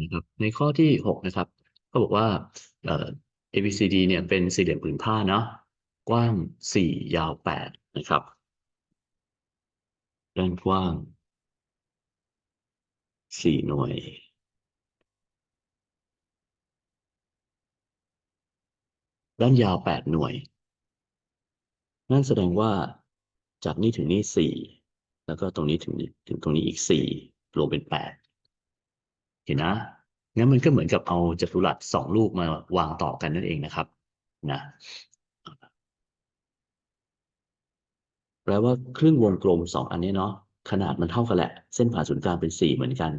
นะครับในข้อที่หกนะครับ ก็บอกว่าเอ่อ ABCD เนี่ยเป็นสี่เหลี่ยมผืนผ้าเนาะกว้างสี่ยาวแปดนะครับด้านกว้างสี่หน่วย ด้านยาวแปดหน่วย นั่นแสดงว่าจากนี้ถึงนี้สี่แล้วก็ตรงนี้ถึงถึงตรงนี้อีกสี่รวมเป็นแปด เห็นนะงั้นมันก็เหมือนกับเอาจัตุรัสสองลูกมาวางต่อกันนั่นเองนะครับนะแปลว่าครึ่งวงกลมสองอันนี้เนาะขนาดมันเท่ากันแหละ เส้นผ่าศูนย์กลางเป็นสี่เหมือนกัน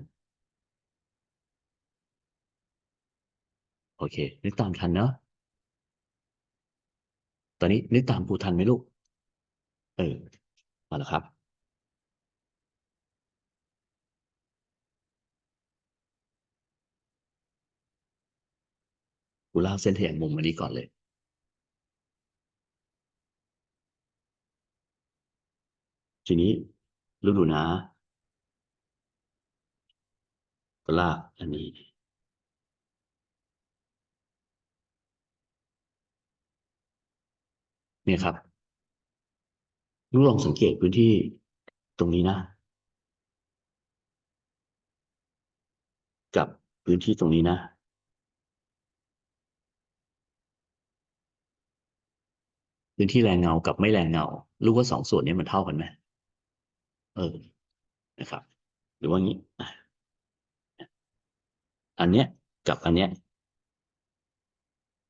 โอเค นึกตามทันเนาะตอนนี้นึกตามครูทันไหมลูก เออ มาแล้วครับ กูเล่าเส้นแทงมุมมานี้ก่อนเลยทีนี้ฤดูนะก็ลากอันนี้ เนี่ยครับลูกลองสังเกตพื้นที่ตรงนี้นะ กับพื้นที่ตรงนี้นะ พื้นที่แรงเงากับไม่แรงเงา รู้ว่าสองส่วนนี้มันเท่ากันไหมเออนะครับ หรือว่างี้ อันเนี้ยกับอันเนี้ย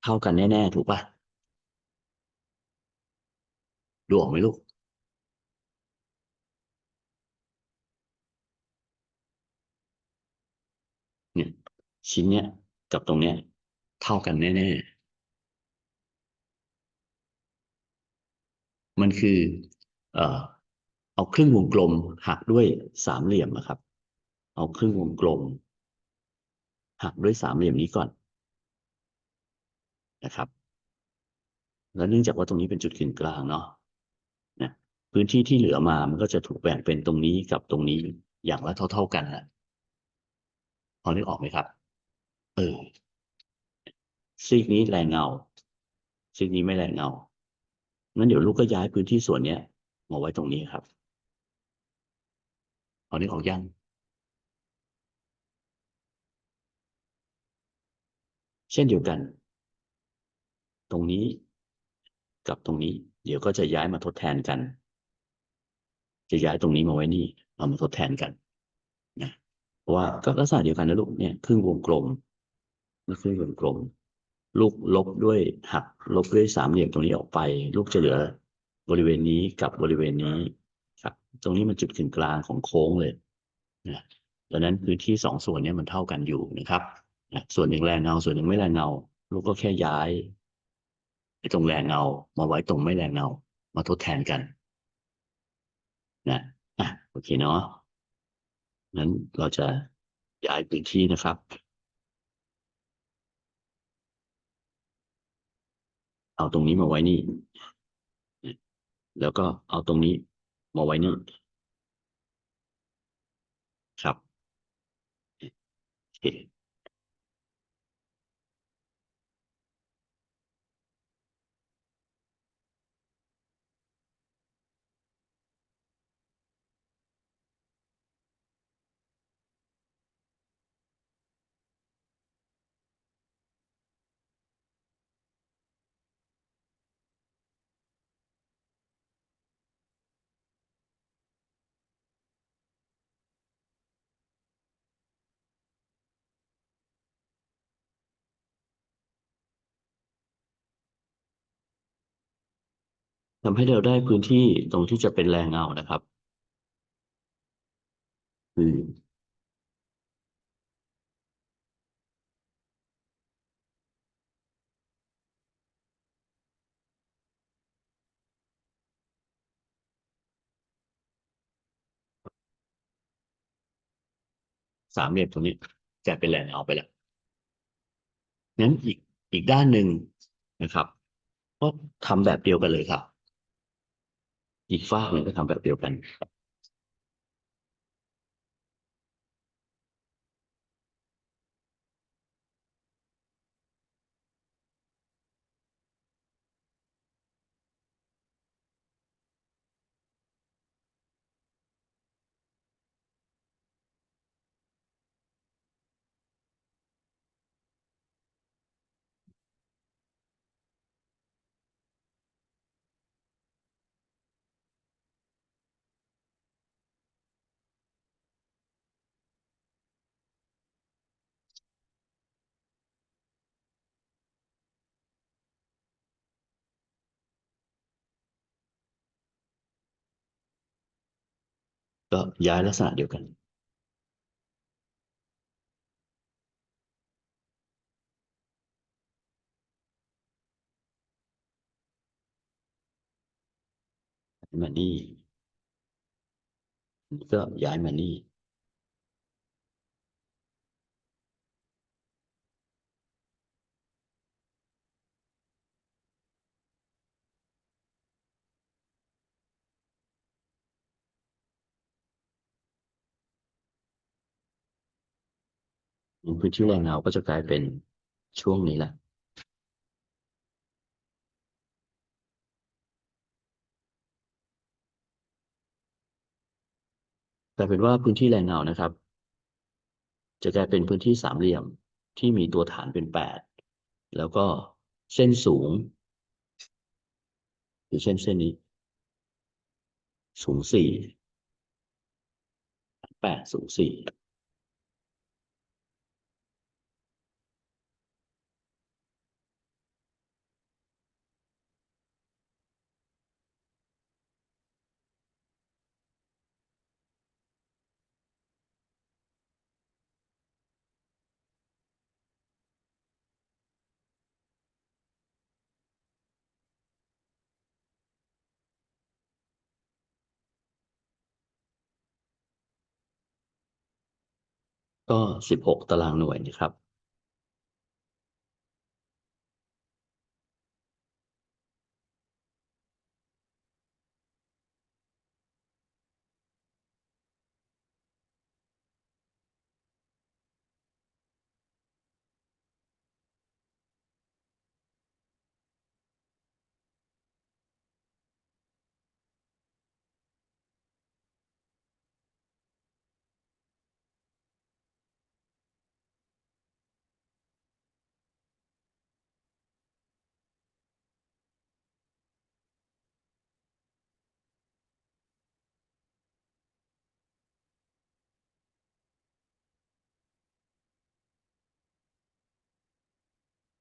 เท่ากันแน่ๆถูกปะดูออกไหมลูกเนี่ยชิ้นเนี้ยกับตรงเนี้ย เท่ากันแน่ๆ มัน คือเออเาครึ่งวงกลมหักด้วยสามเหลี่ยมนะครับ เอาครึ่งวงกลม หักด้วยสามเหลี่ยมนี้ก่อนนะครับ แล้วเนื่องจากว่าตรงนี้เป็นจุดกึ่งกลางเนาะนะพื้นที่ที่เหลือมามันก็จะถูกแบ่งเป็นตรงนี้กับตรงนี้อย่างละเท่า ๆกันนะพอนึกออกไหมครับ เออซีกนี้แรงเงาซีกนี้ไม่แรงเงา งั้นเดี๋ยวลูกก็ย้ายพื้นที่ส่วนเนี้ยมาไว้ตรงนี้ครับพอนึกออกยังเช่นเดียวกัน ตรงนี้กับตรงนี้ เดี๋ยวก็จะย้ายมาทดแทนกัน จะย้ายตรงนี้มาไว้นี่เอามาทดแทนกันนะเพราะว่าก็ลักษณะเดียวกันนะลูกเนี่ยครึ่งวงกลมนี่ครึ่งวงกลม ลูกลบด้วยหักลบด้วยสามเหลี่ยมตรงนี้ออกไป ลูกจะเหลือบริเวณนี้กับบริเวณนี้ครับ ตรงนี้มันจุดกึ่งกลางของโค้งเลยนะดังนั้นพื้นที่สองส่วนนี้มันเท่ากันอยู่นะครับนะส่วนหนึ่งแรงเงาส่วนหนึ่งไม่แรงเงา ลูกก็แค่ย้ายตรงแรงเงามาไว้ตรงไม่แรงเงา มาทดแทนกันนะอะโอเคเนาะงั้นเราจะย้ายพื้นที่นะครับ เอาตรงนี้มาไว้นี่ แล้วก็เอาตรงนี้มาไว้นี่ครับโอเค ทำให้เราได้พื้นที่ตรงที่จะเป็นแรงเงานะครับคือสามเหลี่ยมตรงนี้กลายเป็นแรงเงาไปแล้วงั้นอีกอีกด้านหนึ่งนะครับ ก็ทำแบบเดียวกันเลยครับ อีกฝ้าก ก็ย้ายลักษณะเดียวกันมานี่นี่ก็ย้ายมานี่ พื้นที่แรงเงาก็จะกลายเป็นช่วงนี้แหละแต่เป็นว่าพื้นที่แรงเงานะครับ จะกลายเป็นพื้นที่สามเหลี่ยมที่มีตัวฐานเป็นแปดแล้วก็เส้นสูงคือเส้นเส้นนี้ สูงสี่แปดสูงสี่ ก็สิบหกตารางหน่วยนะครับ